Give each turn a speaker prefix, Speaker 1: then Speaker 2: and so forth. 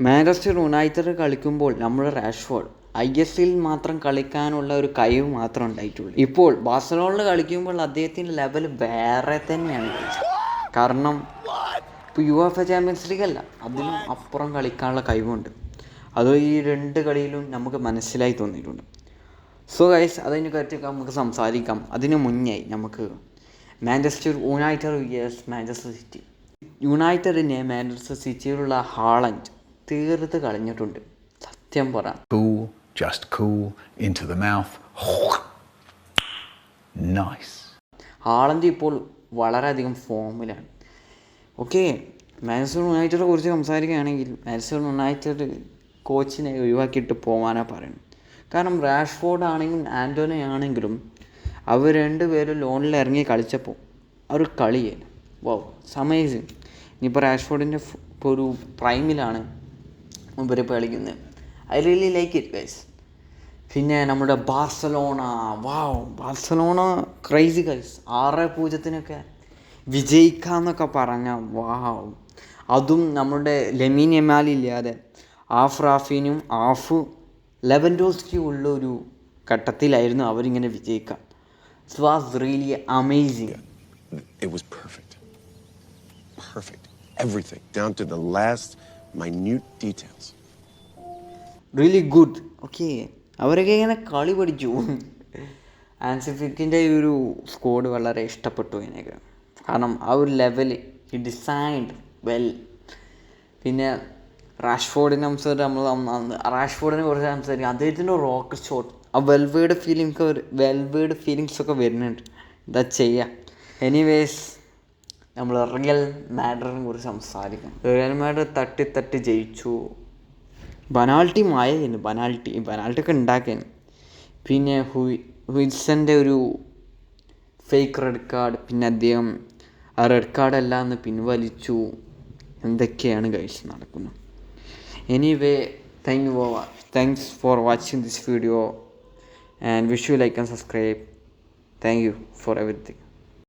Speaker 1: Manchester United കളിക്കുമ്പോൾ നമ്മുടെ Rashford I S എല്ലിൽ മാത്രം കളിക്കാനുള്ള ഒരു കഴിവ് മാത്രം ഉണ്ടായിട്ടുള്ളൂ. ഇപ്പോൾ ബാസലോണിൽ കളിക്കുമ്പോൾ അദ്ദേഹത്തിന്റെ ലെവൽ വേറെ തന്നെയാണ്. കാരണം ഇപ്പോൾ U F A Champions League അല്ല അതിലും അപ്പുറം കളിക്കാനുള്ള കഴിവുണ്ട്. അത് ഈ രണ്ട് കളിയിലും നമുക്ക് മനസ്സിലായി തോന്നിയിട്ടുണ്ട്. സോ ഗൈസ് അതിനെ പറ്റി നമുക്ക് സംസാരിക്കാം. അതിന് മുന്നേ നമുക്ക് Manchester United yes Manchester City. യുണൈറ്റഡിനെ മാഞ്ചസ്റ്റർ സിറ്റിയിലുള്ള ഹാളൻഡ് തീർത്ത് കളഞ്ഞിട്ടുണ്ട്. സത്യം പറ.
Speaker 2: Cool, just cool, into the mouth. Nice.
Speaker 1: ഹാളന്ത് ഇപ്പോൾ വളരെയധികം ഫോമിലാണ്. ഓക്കെ മാൻസൂൺ യുണൈറ്റഡിനെ കുറിച്ച് സംസാരിക്കുകയാണെങ്കിൽ മാൻസൂൺ യുണൈറ്റഡ് കോച്ചിനെ ഒഴിവാക്കിയിട്ട് പോകാനാണ് പറയുന്നത്. കാരണം റാഷ്ഫോർഡ് ആണെങ്കിലും ആന്റോണി ആണെങ്കിലും അവർ രണ്ടുപേരും ലോണിൽ ഇറങ്ങി കളിച്ചപ്പോൾ അവർ കളിയല്ല വൗ സമയസിങ് ഇനിയിപ്പോൾ റാഷ്ഫോർഡിന്റെ ഇപ്പോൾ ഒരു പ്രൈമിലാണ് ഇവരിപ്പോൾ കളിക്കുന്നത്. I really like it guys പിന്നെ നമ്മുടെ Barcelona wow Barcelona crazy guys ആറ് പൂജ്യത്തിനൊക്കെ വിജയിക്കാന്നൊക്കെ പറഞ്ഞ വാവ് അതും നമ്മുടെ ലെമീൻ എമാലില്ലാതെ ആഫ് റാഫീനും ആഫ് ലെവൻഡോസ്കി ഉള്ള ഒരു ഘട്ടത്തിലായിരുന്നു അവരിങ്ങനെ വിജയിക്കാൻ. It was really amazing
Speaker 3: it was perfect perfect Everything, down to the last minute details
Speaker 1: really good okay അവരൊക്കെ ഇങ്ങനെ കളി പഠിച്ചു. ആൻസിഫിക്കിന്റെ ഈ ഒരു സ്കോഡ് വളരെ ഇഷ്ടപ്പെട്ടു എനിക്ക്. കാരണം ആ ഒരു ലെവൽ ഈ ഡിസൈൻഡ് വെൽ പിന്നെ റാഷ്ഫോർഡിനെ സംസാരിച്ച് നമ്മൾ റാഷ്ഫോർഡിനെ കുറിച്ച് സംസാരിക്കും. അദ്ദേഹത്തിന്റെ റോക്ക് ഷോട്ട് ആ വെൽവേഡ് ഫീലിങ്സ് വെൽവേഡ് ഫീലിങ്സ് ഒക്കെ വരുന്നുണ്ട്. എന്താ ചെയ്യുക എനിവേസ് നമ്മൾ റിയൽ മാഡറിനെ കുറിച്ച് സംസാരിക്കാം റിയൽ മാഡർ തട്ടി തട്ടി ജയിച്ചു. ബനാൾട്ടി മായിരുന്നു ബനാൾട്ടി ബനാൾട്ടി ഒക്കെ ഉണ്ടാക്കാൻ പിന്നെ ഹുയ് ഹുയിൽസന്റെ ഒരു ഫേക്ക് റെഡ് കാർഡ് പിന്നെ അദ്ദേഹം ആ റെഡ് കാർഡ് അല്ലാന്ന് പിൻവലിച്ചു. എന്തൊക്കെയാണ് കഴിച്ച് നടക്കുന്നത്? Anyway thank you thanks for watching this video and wish you like and subscribe thank you for everything